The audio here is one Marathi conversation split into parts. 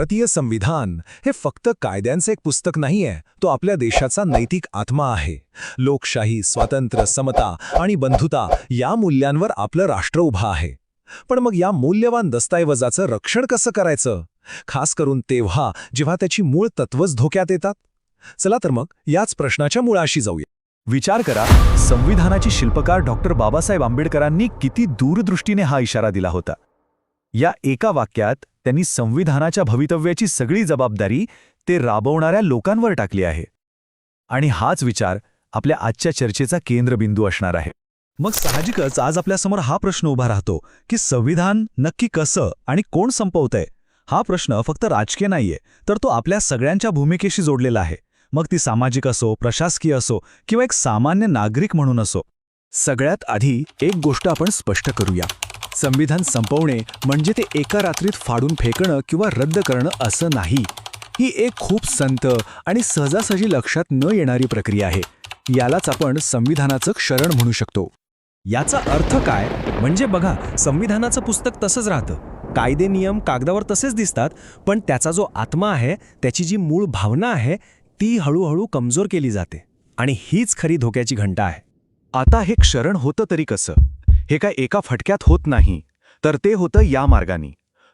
भारतीय संविधान हे फक्त कायद्यांचं एक पुस्तक नाहीये तो आपल्या देशाचा नैतिक आत्मा आहे. लोकशाही स्वातंत्र्य समता आणि बंधुता या मूल्यांवर आपलं राष्ट्र उभं आहे. पण मग या मूल्यवान दस्तऐवजाचं रक्षण कसं करायचं? खास करून तेव्हा जेव्हा त्याची मूळ तत्वच धोक्यात येतात? चला तर मग याच प्रश्नाच्या मुळाशी जाऊया. विचार करा संविधानाची शिल्पकार डॉक्टर बाबासाहेब आंबेडकरांनी किती दूरदृष्टीने हा इशारा दिला होता. या एका वाक्यात त्यांनी संविधानाच्या भवितव्याची सगळी जबाबदारी ते राबवणाऱ्या लोकांवर टाकली आहे. आणि हाच विचार आपल्या आजच्या चर्चेचा केंद्रबिंदू असणार आहे. मग साहजिकच आज आपल्यासमोर हा प्रश्न उभा राहतो की संविधान नक्की कसं आणि कोण संपवतंय? हा प्रश्न फक्त राजकीय नाहीये तर तो आपल्या सगळ्यांच्या भूमिकेशी जोडलेला आहे. मग ती सामाजिक असो प्रशासकीय असो किंवा एक सामान्य नागरिक म्हणून असो सगळ्यात आधी एक गोष्ट आपण स्पष्ट करूया. संविधान संपवणे म्हणजे ते एका रात्रीत फाडून फेकणं किंवा रद्द करणं असं नाही. ही एक खूप संत आणि सहजासहजी लक्षात न येणारी प्रक्रिया आहे. यालाच आपण संविधानाचं क्षरण म्हणू शकतो. याचा अर्थ काय? म्हणजे बघा संविधानाचं पुस्तक तसंच राहतं. कायदे नियम कागदावर तसेच दिसतात पण त्याचा जो आत्मा आहे त्याची जी मूळ भावना आहे ती हळूहळू कमजोर केली जाते. आणि हीच खरी धोक्याची घंटा आहे. आता हे क्षरण होतं तरी कसं? हे काय एका फटक्यात होत नाही. तर ते होतं या मार्गाने.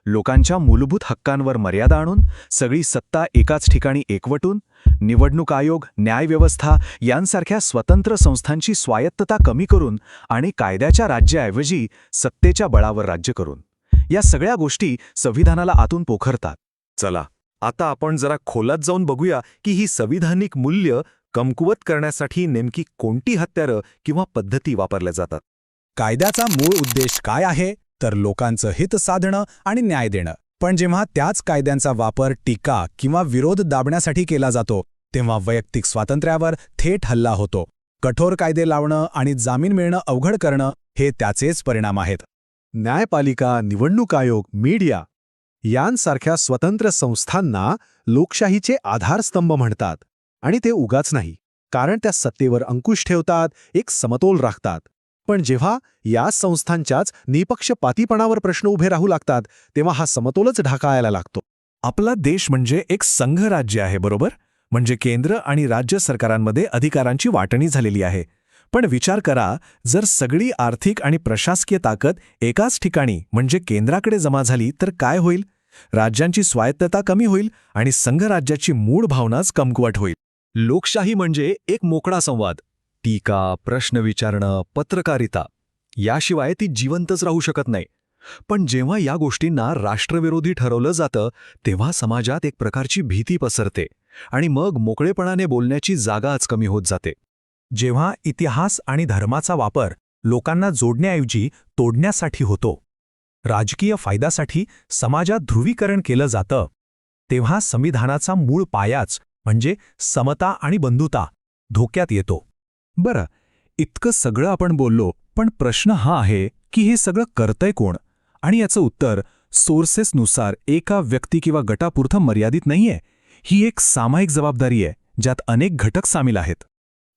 लोकांच्या मूलभूत हक्कांवर मर्यादा आणून सगळी सत्ता एकाच ठिकाणी एकवटून निवडणूक आयोग न्यायव्यवस्था यांसारख्या स्वतंत्र संस्थांची स्वायत्तता कमी करून आणि कायद्याच्या राज्याऐवजी सत्तेच्या बळावर राज्य करून. या सगळ्या गोष्टी संविधानाला आतून पोखरतात. चला आता आपण जरा खोलात जाऊन बघूया की ही संविधानिक मूल्य कमकुवत करण्यासाठी नेमकी कोणती हत्यारं किंवा पद्धती वापरल्या जातात. कायद्याचा मूळ उद्देश काय आहे तर लोकांचं हित साधणं आणि न्याय देणं. पण जेव्हा त्याच कायद्यांचा वापर टीका किंवा विरोध दाबण्यासाठी केला जातो तेव्हा वैयक्तिक स्वातंत्र्यावर थेट हल्ला होतो. कठोर कायदे लावणं आणि जामीन मिळणं अवघड करणं हे त्याचेच परिणाम आहेत. न्यायपालिका निवडणूक आयोग मीडिया यांसारख्या स्वतंत्र संस्थांना लोकशाहीचे आधारस्तंभ म्हणतात आणि ते उगाच नाही कारण त्या सत्तेवर अंकुश ठेवतात एक समतोल राखतात. पण जेव्हा या संस्थांच्याच निपक्षपातीपणावर प्रश्न उभे राहू लागतात तेव्हा हा समतोलच ढाकायला लागतो. आपला देश म्हणजे एक संघराज्य आहे बरोबर? म्हणजे केंद्र आणि राज्य सरकारांमध्ये अधिकारांची वाटणी झालेली आहे. पण विचार करा जर सगळी आर्थिक आणि प्रशासकीय ताकद एकाच ठिकाणी म्हणजे केंद्राकडे जमा झाली तर काय होईल? राज्यांची स्वायत्तता कमी होईल आणि संघराज्याची मूळ भावनाच कमकुवट होईल. लोकशाही म्हणजे एक मोकळा संवाद. टीका प्रश्न विचारणं पत्रकारिता याशिवाय ती जिवंतच राहू शकत नाही. पण जेव्हा या गोष्टींना राष्ट्रविरोधी ठरवलं जातं तेव्हा समाजात एक प्रकारची भीती पसरते आणि मग मोकळेपणाने बोलण्याची जागाच कमी होत जाते. जेव्हा इतिहास आणि धर्माचा वापर लोकांना जोडण्याऐवजी तोडण्यासाठी होतो राजकीय फायद्यासाठी समाजात ध्रुवीकरण केलं जातं तेव्हा संविधानाचा मूळ पायाच म्हणजे समता आणि बंधुता धोक्यात येतो. बरं इतकं सगळं आपण बोललो पण प्रश्न हा आहे की हे सगळं करतंय कोण? आणि याचं उत्तर सोर्सेसनुसार एका व्यक्ती किंवा गटापुरतं मर्यादित नाहीये. ही एक सामायिक जबाबदारी आहे ज्यात अनेक घटक सामील आहेत.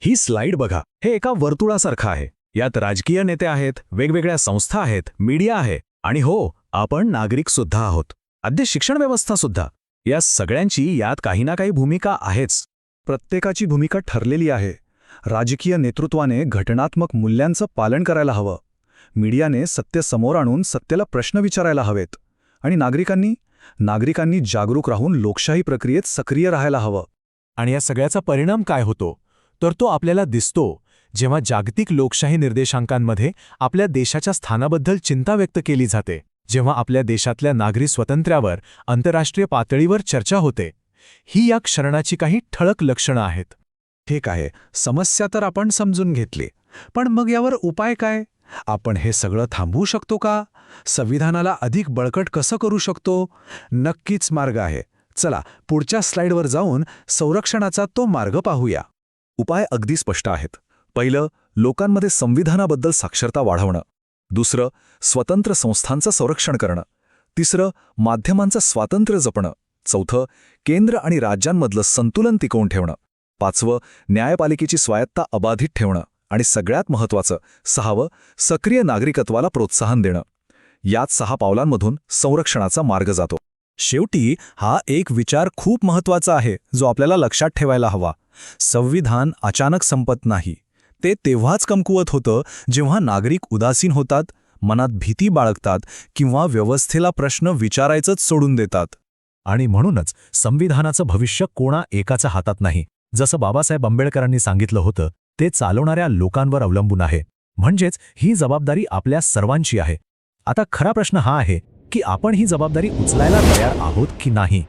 ही स्लाइड बघा. हे एका वर्तुळासारखं आहे. यात राजकीय नेते आहेत वेगवेगळ्या संस्था आहेत मीडिया आहे आणि हो आपण नागरिक सुद्धा आहोत. अद्य शिक्षण व्यवस्था सुद्धा. या सगळ्यांची यात काही ना काही भूमिका आहेच. प्रत्येकाची भूमिका ठरलेली आहे. राजकीय नेतृत्वाने घटनात्मक मूल्यांचं पालन करायला हवं. मीडियाने सत्य समोर आणून सत्याला प्रश्न विचारायला हवेत. आणि नागरिकांनी नागरिकांनी जागरूक राहून लोकशाही प्रक्रियेत सक्रिय राहायला हवं. आणि या सगळ्याचा परिणाम काय होतो? तर तो आपल्याला दिसतो जेव्हा जागतिक लोकशाही निर्देशांकांमध्ये आपल्या देशाच्या स्थानाबद्दल चिंता व्यक्त केली जाते जेव्हा आपल्या देशातल्या नागरी स्वातंत्र्यावर आंतरराष्ट्रीय पातळीवर चर्चा होते. ही या क्षरणाची काही ठळक लक्षणं आहेत. ठीक आहे समस्या तर आपण समजून घेतली. पण मग यावर उपाय काय? आपण हे सगळं थांबवू शकतो का? संविधानाला अधिक बळकट कसं करू शकतो? नक्कीच मार्ग आहे. चला पुढच्या स्लाइडवर जाऊन संरक्षणाचा तो मार्ग पाहूया. उपाय अगदी स्पष्ट आहेत. पहिलं लोकांमध्ये संविधानाबद्दल साक्षरता वाढवणं. दुसरं स्वतंत्र संस्थांचं संरक्षण करणं. तिसरं माध्यमांचं स्वातंत्र्य जपणं. चौथं केंद्र आणि राज्यांमधलं संतुलन टिकवून ठेवणं. पाचवं न्यायपालिकेची स्वायत्ता अबाधित ठेवणं आणि सगळ्यात महत्त्वाचं सहावं सक्रिय नागरिकत्वाला प्रोत्साहन देणं. यात सहा पावलांमधून संरक्षणाचा मार्ग जातो. शेवटी हा एक विचार खूप महत्त्वाचा आहे जो आपल्याला लक्षात ठेवायला हवा. संविधान अचानक संपत नाही. ते तेव्हाच कमकुवत होतं जेव्हा नागरिक उदासीन होतात मनात भीती बाळगतात किंवा व्यवस्थेला प्रश्न विचारायचंच सोडून देतात. आणि म्हणूनच संविधानाचं भविष्य कोणा एकाच्या हातात नाही. जसं बाबासाहेब आंबेडकरांनी सांगितलं होतं ते चालवणाऱ्या लोकांवर अवलंबून आहे. म्हणजेच ही जबाबदारी आपल्या सर्वांची आहे. आता खरा प्रश्न हा आहे की आपण ही जबाबदारी उचलायला तयार आहोत की नाही?